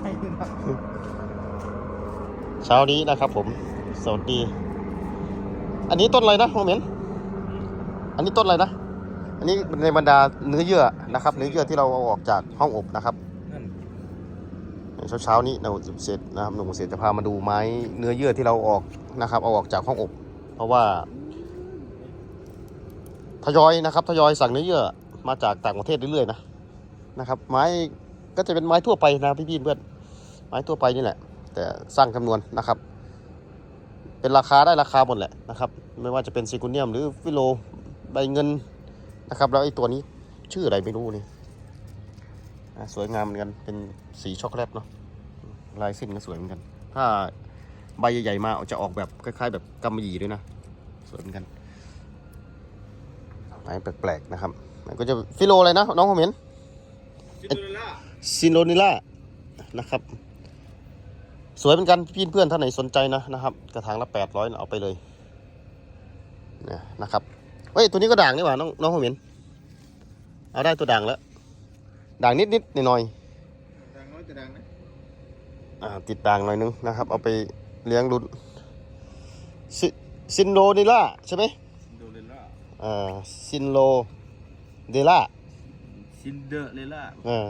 ให้นะครับเช้านี้นะครับผม สวัสดี อันนี้ต้นอะไรนะโมเมนอันนี้ต้นอะไรนะ อันนี้ในบรรดาเนื้อเยื่อนะครับ เนื้อเยื่อที่เราเอาออกจากห้องอบนะครับนั่นเช้าเช้าๆนี้เราเสร็จนะครับหนุ่มเสร็จจะพามาดูไม้เนื้อเยื่อที่เราออกนะครับ เอาออกจากห้องอบ เพราะว่าทยอยนะครับทยอยสั่งเนื้อเยื่อมาจากต่างประเทศเรื่อยๆนะนะครับ ไม้ ก็จะเป็นไม้ทั่วไปนะพี่ๆเพื่อนไม้ทั่วไปนี่แหละ แต่สร้างจำนวนนะครับ เป็นราคาได้ราคาหมดแหละนะครับ ไม่ว่าจะเป็นซิกุเนียมหรือฟิโลใบเงินนะครับแล้วไอ้ตัวนี้ชื่ออะไรไม่รู้นี่สวยงามเหมือนกันเป็นสีช็อกโกแลตเนาะลายเส้นก็สวยเหมือนกัน ถ้าใบใหญ่ๆมาจะออกแบบคล้ายๆ แบบกำมะหยี่ด้วยนะสวยเหมือนกันไม้แปลกๆนะครับ มันก็จะฟิโลอะไรนะน้องผมเห็นซิโลล่า ซินโรนิล่านะครับ สวยเหมือนกันพี่เพื่อนท่านไหนสนใจนะนะครับ กระถางละแปดร้อยเอาไปเลยเนี่ยนะครับเฮ้ยตัวนี้ก็ด่างนี่หว่าน้องน้องผมเห็นเอาได้ตัวด่างแล้ว ด่างนิดนิดๆหน่อยดังน้อยจะดังนะๆอ่าติดด่างหน่อยนึงนะครับ เอาไปเลี้ยงรุ่นซิซินโรนิล่าใช่ไหมซินโดเรลล่าอ่าซินโรเดล่าซินเดอเรลล่าอ่า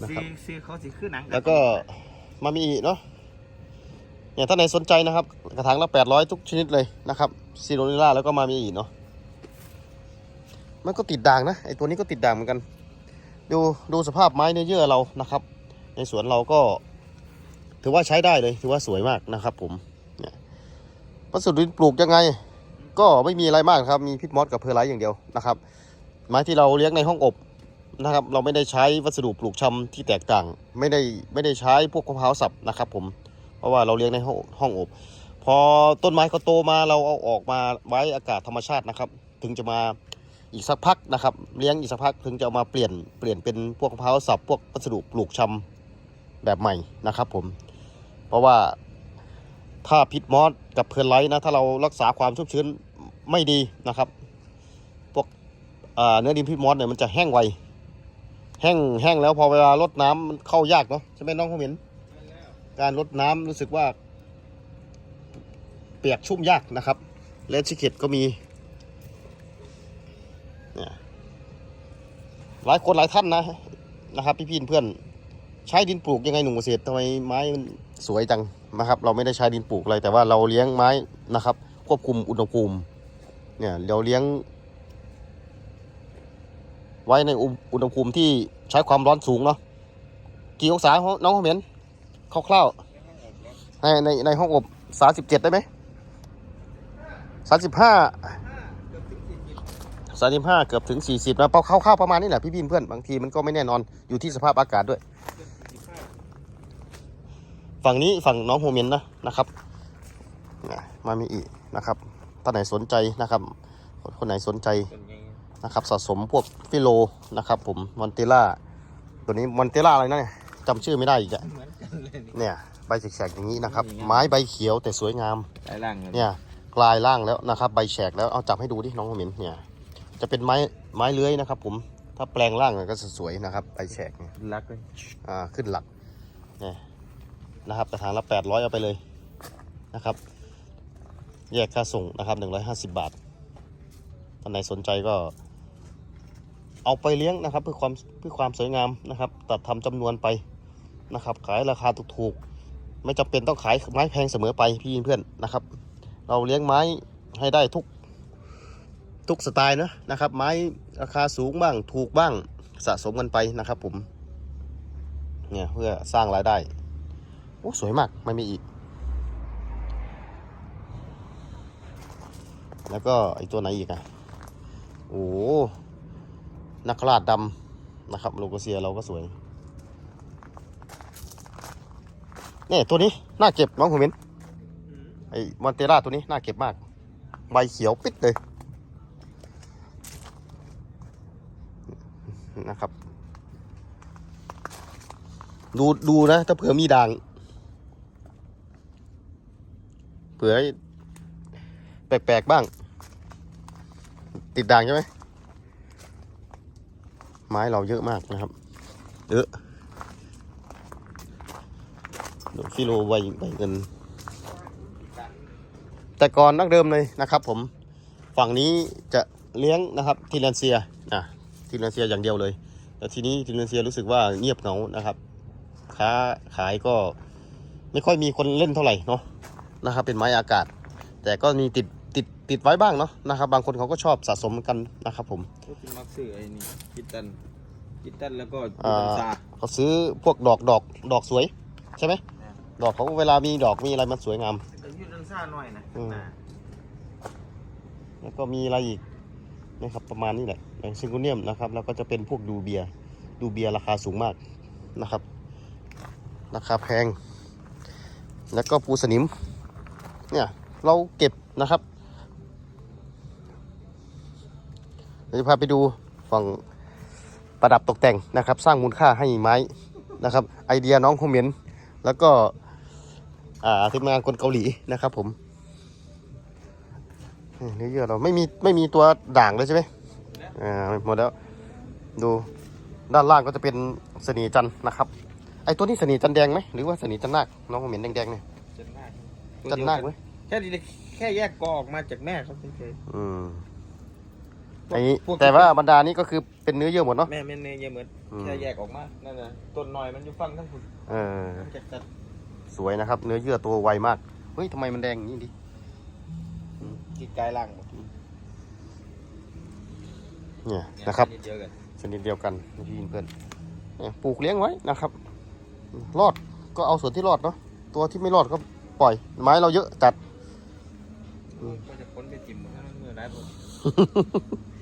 นะซีครับซีเขาสิขึ้นหนังแล้วก็มามีอีกเนาะเนี่ยถ้าไหนสนใจนะครับ กระถางละแปดร้อยทุกชนิดเลยนะครับซีโรนิล่าแล้วก็มามีอีกเนาะมันก็ติดด่างนะไอตัวนี้ก็ติดด่างเหมือนกัน ดูดูสภาพไม้เนื้อเยื่อเรานะครับ ในสวนเราก็ ถือว่าใช้ได้เลยถือว่าสวยมากนะครับผมเนี่ยวัสดุดินปลูกยังไง ก็ไม่มีอะไรมากครับมีพิษมอสกับเพอร์ไลท์อย่างเดียวนะครับไม้ที่เราเลี้ยงในห้องอบ นะครับ เราไม่ได้ใช้วัสดุปลูกชำที่แตกต่าง ไม่ได้ไม่ได้ใช้พวกมะพร้าวสับนะครับ ผม เพราะว่าเราเลี้ยงในห้องห้องอบ พอต้นไม้เขาโตมาเราเอาออกมาไว้อากาศธรรมชาตินะครับ ถึงจะมาอีกสักพักนะครับ เลี้ยงอีกสักพักถึงจะเอามาเปลี่ยนเปลี่ยนเป็นพวกมะพร้าวสับพวกวัสดุปลูกชำแบบใหม่นะครับ ผม เพราะว่าถ้าพิษมอสกับเพลินไลท์นะถ้าเรารักษาความชุ่มชื้นไม่ดีนะครับ พวกเนื้อดินพิษมอสเนี่ยมันจะแห้งไว แห้งแห้งแล้วพอเวลารดน้ำมันเข้ายากเนาะใช่ไหมน้องเขาเห็น การรดน้ำรู้สึกว่า เปียกชุ่มยากนะครับ และชิเกตก็มีเนี่ยหลายคนหลายท่านนะนะครับพี่พี่เพื่อนใช้ดินปลูกยังไงหนุ่มเกษตรทำไมไม้มันสวยจังนะครับ เราไม่ได้ใช้ดินปลูกอะไรแต่ว่าเราเลี้ยงไม้นะครับ ควบคุมอุณหภูมิเนี่ยเราเลี้ยง ไว้ในอุณหภูมิที่ใช้ความร้อนสูงเนาะกี่องศาน้องเขาเห็นคร่าวๆในในในห้องอบสามสิบเจ็ดได้ไหมสามสิบห้าสามสิบห้าเกือบถึงสี่สิบนะเป้าคร่าวๆประมาณนี้แหละพี่พี่เพื่อนบางทีมันก็ไม่แน่นอนอยู่ที่สภาพอากาศด้วย ฝั่งนี้ฝั่งน้องโฮเมนนะนะครับมามีอีกนะครับท่านไหนสนใจนะครับ คนไหนสนใจ นไงนะครับสะสมพวกฟิโลนะครับผมมอนเตล่าตัวนี้มอนเตล่าอะไรนะเนี่ยจำชื่อไม่ได้อีกอะเหมือนกันเลยนี่เนี่ยใบแฉกๆอย่างนี้นะครับนี่ไงไม้ใบเขียวแต่สวยงามหลายร่างเลยเนี่ยกลายร่างแล้วนะครับ ใบแฉกแล้วเอาจับให้ดูดิน้องเหม็นเนี่ยจะเป็นไม้ไม้เลื้อยนะครับ ผมถ้าแปลงร่างก็จะสวยนะครับใบแฉกเนี่ยรักเลยอ่าขึ้นหลักเนี่ยนะครับกระถางละแปดร้อยเอาไปเลยนะครับ แยกค่าส่งนะครับหนึ่งร้อยห้าสิบบาทท่านไหนสนใจก็ เอาไปเลี้ยงนะครับเพื่อความเพื่อความสวยงามนะครับ ตัดทำจำนวนไปนะครับ ขายราคาถูกๆ ไม่จำเป็นต้องขายไม้แพงเสมอไปพี่เพื่อนนะครับ เราเลี้ยงไม้ให้ได้ทุกทุกสไตล์นะนะครับ ไม้ราคาสูงบ้างถูกบ้างสะสมกันไปนะครับ ผมเนี่ยเพื่อสร้างรายได้โอ้สวยมากไม่มีอีก แล้วก็ไอตัวไหนอีกอะโอ้ นักราดดำนะครับโลโกเซียเราก็สวยเนี่ยตัวนี้น่าเก็บน้องผมเห็นไอมอนเตล่าตัวนี้น่าเก็บมาก ใบเขียวปิดเลยนะครับ ดูดูนะ ถ้าเผื่อมีด่างเผื่อแปลกๆบ้าง ติดด่างใช่ไหม ไม้เราเยอะมากนะครับ เยอะดูฟิโลใบใบเงิน แต่ก่อนนักเดิมเลยนะครับ ผมฝั่งนี้จะเลี้ยงนะครับทีแลนเซียนะทีแลนเซียอย่างเดียวเลย แต่ทีนี้ทีแลนเซียรู้สึกว่าเงียบเหงานะครับ ค้าขายก็ไม่ค่อยมีคนเล่นเท่าไหร่เนาะนะครับ เป็นไม้อากาศ แต่ก็มีติด ติดติดไว้บ้างเนาะนะครับ บางคนเขาก็ชอบสะสมกันนะครับผมก็คือมักซื้อไอ้นี่กิตตันกิตตันแล้วก็อ่ายูนซาเขาซื้อพวกดอกดอกดอกสวยใช่ไหมดอกเขาเวลามีดอกมีอะไรมันสวยงามแต่ยูนซาหน่อยนะอืมอ่าแล้วก็มีอะไรอีกนะครับประมาณนี้แหละอย่างซิงโกเนียมนะครับแล้วก็จะเป็นพวกดูเบียร์ดูเบียร์ราคาสูงมากนะครับ ราคาแพง แล้วก็ปูสนิมเนี่ยเราเก็บนะครับ ดี๋ยวจะพาไปดูฝั่งประดับตกแต่งนะครับ สร้างมูลค่าให้ไม้นะครับ ไอเดียน้องคอมเมนต์แล้วก็อ่าทีมงานคนเกาหลีนะครับ ผมเนื้อเยื่อเราไม่มีไม่มีตัวด่างเลยใช่ไหมอ่าหมดแล้วดูด้านล่างก็จะเป็นสนีจันทร์นะครับ ไอตัวนี้สนีจันทร์แดงไหมหรือว่าสนีจันทร์นาคน้องผมเห็นแดงๆเนี่ยจันนาคจันทร์นาคไหมแค่ดีแค่แยกกอออกมาจากแม่เขาเฉยอืมๆไอ้นี้พกแต่ว่าบรรดานี้ก็คือเป็นเนื้อเยื่อหมดเนาะ แม่แม่เนยเหมือนอืม แค่แยกออกมานั่นน่ะต้นหน่อยมันอยู่ฟังทั้งคุณเออจากจัดสวยนะครับ เนื้อเยื่อตัวไวมาก เฮ้ยทำไมมันแดงอย่างนี้ดิ กิดกายล่างหมดเนี่ยนะครับนิดเดียวกันชนิดเดียวกันพี่เพื่อนเนี่ยปลูกเลี้ยงไว้นะครับ รอดก็เอาส่วนที่รอดเนาะ ตัวที่ไม่รอดก็ปล่อย ไม้เราเยอะจัด ก็จะพ้นไปจิ้มมันมือได้หมดนี่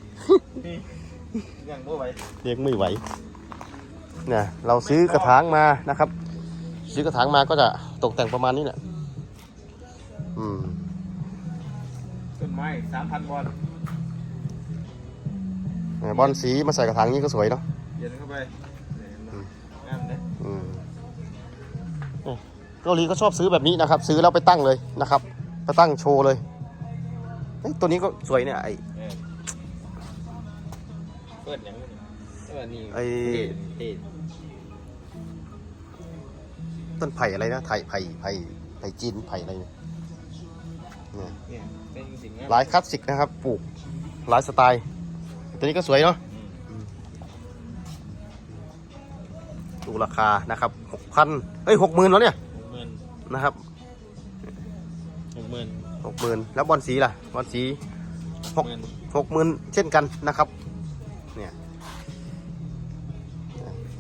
ยังบ่ไหวเลี้ยงไม่ไหวเนี่ยเราซื้อกระถางมานะครับ ซื้อกระถางมาก็จะตกแต่งประมาณนี้แหละอืมต้นไม้สามพันบอลเนี่ยบอลสีมาใส่กระถางนี้ก็สวยเนาะเย็นเข้าไปเนี่ยเห็นไหมงามเลยอืมเนี่ยเกาหลีก็ชอบซื้อแบบนี้นะครับ ซื้อแล้วไปตั้งเลยนะครับ ไปตั้งโชว์เลยเฮ้ยตัวนี้ก็สวยเนี่ยไอ เออเปิดยังไงเออนี่ไอ้เท่เท่ต้นไผ่อะไรนะไผ่ไผ่ไผ่ไผ่จีนไผ่อะไรเนี่ยเนี่ยเนี่ยเป็นสิ่งงามหลายคลาสสิกนะครับ ปลูกหลายสไตล์ ตัวนี้ก็สวยเนาะอืมดูราคานะครับหกพันเอ้ยหกหมื่นแล้วเนี่ยหกหมื่นนะครับหกหมื่นหกหมื่นแล้วบอลสีล่ะบอลสีหกหมื่นหกหมื่นเช่นกันนะครับ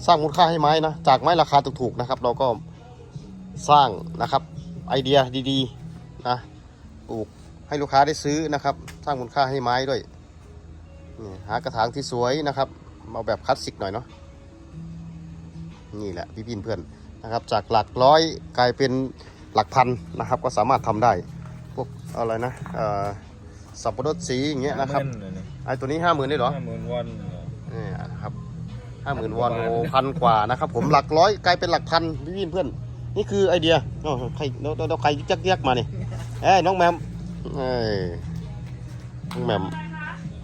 สร้างมูลค่าให้ไม้นะ จากไม้ราคาถูกๆนะครับ เราก็สร้างนะครับไอเดียดีๆนะปลูกให้ลูกค้าได้ซื้อนะครับ สร้างมูลค่าให้ไม้ด้วยนี่หากระถางที่สวยนะครับเอาแบบคลาสสิกหน่อยเนาะนี่แหละพี่พินเพื่อนนะครับจากหลักร้อยกลายเป็นหลักพันนะครับ ก็สามารถทำได้พวกอะไรนะเอ่อสับปะรดสีอย่างเงี้ยนะครับห้าหมื่เลยไอตัวนี้ห้าหมื่นได้เหรอห้าหมื่นวอนเหรอนี่นะครับ ห้าหมื่นวอนโอ้พันกว่านะครับผมหลักร้อยกลายเป็นหลักพันพี่วินเพื่อน นี่คือไอเดียอ๋อใครเราใครยักยักมาเนี่ยเอ้ยน้องแมมเอ้ยน้องแมม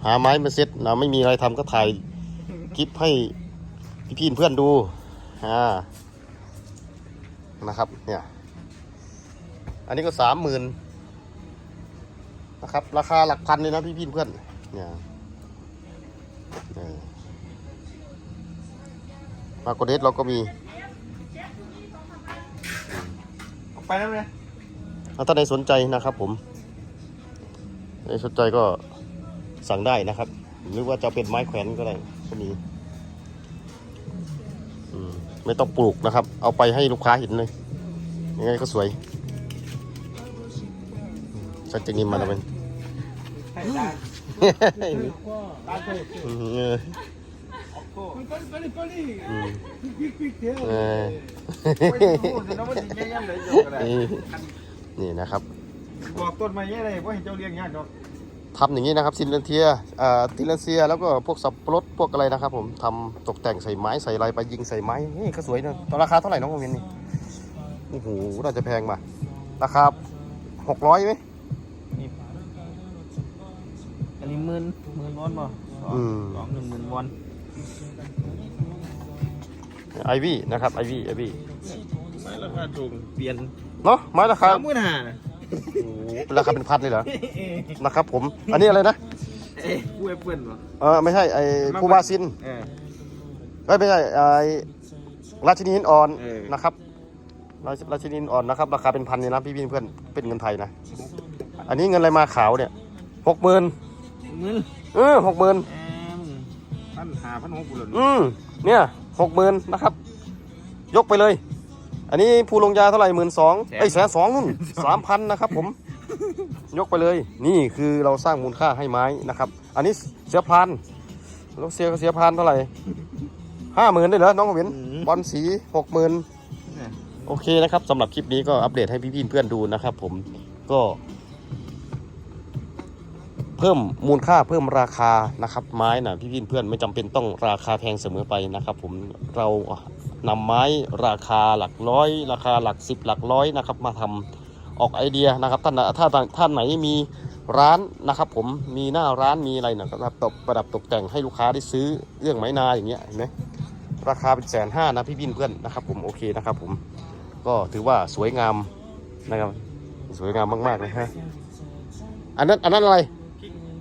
หาไม้มาเซ็ตนะไม่มีอะไรทำก็ถ่ายคลิปให้พี่พี่เพื่อนดูอ่านะครับเนี่ยอันนี้ก็สามหมื่นนะครับ ราคาหลักพันเลยนะพี่พี่เพื่อนเนี่ยาโกเดสเราก็มีออกไปแล้วไหมถ้าใครสนใจนะครับผมใครสนใจก็สั่งได้นะครับ หรือว่าจะเป็นไม้แขวนก็ได้ก็มีอืมไม่ต้องปลูกนะครับ เอาไปให้ลูกค้าเห็นเลยยังไงก็สวยสักจะนิมมาแล้วมัน ให้ตาตาโตอืมเออออกโก้อืมเออโอ้ยโอ้ยเดี๋ยวน้องมันจะแย่ๆเลยเดี๋ยวก็ได้นี่นี่นะครับ บอกต้นไม้แย่เลยว่าให้เจ้าเลี้ยงยากดอกทำอย่างนี้นะครับซินเลนเทียอ่าติเลนเซีย แล้วก็พวกสับปะรดพวกอะไรนะครับผมทำตกแต่งใส่ไม้ใส่อะไรไปยิงใส่ไม้นี่ก็สวยนะตอนราคาเท่าไหร่น้องโมเมนนี่โอ้โหน่าจะแพงมาราคาหกร้อยไหมนี่อันนี้หมื่นหมื่นวอนบ่สองอืม สองหนึ่งหมื่นวอน ไอวี่นะครับไอวี่ไอวี่ไม้ราคาถูกเปลี่ยนเนาะไม้ราคาสามหมื่นห้าโอ้โหเป็นราคาเป็นพันเลยเหรอนะครับผม อันนี้อะไรนะเอ้ยกูแอปเปิลวะเออไม่ใช่ไอ้คูบาซินเออเอ้ยไม่ใช่ไอ้ราชินีหินอ่อนเออนะครับราชราชินีหินอ่อนนะครับ ราคาเป็นพันเลยนะพี่พี่เพื่อนเป็นเงินไทยนะอันนี้เงินอะไรมาขาวเนี่ยหกหมื่นหมื่นเออหกหมื่นแอมพันหาพันหกบุหรี่อืมเนี่ย หกหมื่นนะครับ ยกไปเลย อันนี้ผู้ลงยาเท่าไหร่หมื่นสองไอ้ยแสนสองนู่นสามพันนะครับผม ยกไปเลย นี่คือเราสร้างมูลค่าให้ไม้นะครับ อันนี้เสียพานเราเสียเสียพานเท่าไหร่ห้าหมื่นได้เหรอน้องกวินบอลสีหกหมื่นโอเคนะครับสำหรับคลิปนี้ก็อัปเดตให้พี่ๆเพื่อนดูนะครับ ผมก็ เพิ่มมูลค่าเพิ่มราคานะครับไม้นะพี่ๆเพื่อนไม่จำเป็นต้องราคาแพงเสมอไปนะครับ ผมเรานำไม้ราคาหลักร้อย ราคาหลักสิบหลักร้อยนะครับ มาทำออกไอเดียนะครับท่านถ้าท่านไหนมีร้านนะครับ ผมมีหน้าร้านมีอะไรนะครับตกประดับตกแต่งให้ลูกค้าได้ซื้อเรื่องไม้นาอย่างเงี้ยเห็นไหมราคาเป็นแสนห้านะพี่บินเพื่อนนะครับ ผมโอเคนะครับ ผมก็ถือว่าสวยงามนะครับสวยงามมากๆเลยฮะอันนั้นอันนั้นอะไร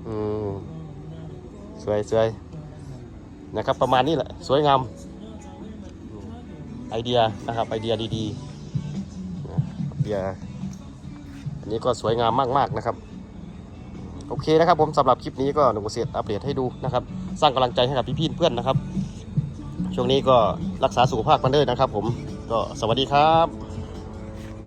อืมสวยสวยนะครับ ประมาณนี้แหละ สวยงาม ไอเดียนะครับ ไอเดียดีๆไอเดียอันนี้ก็สวยงามมากๆนะครับ โอเคนะครับ ผมสำหรับคลิปนี้ก็หนุ่มเกษตรอัปเดตให้ดูนะครับ สร้างกำลังใจให้กับพี่ๆเพื่อนนะครับ ช่วงนี้ก็รักษาสุขภาพกันด้วยนะครับ ผมก็สวัสดีครับ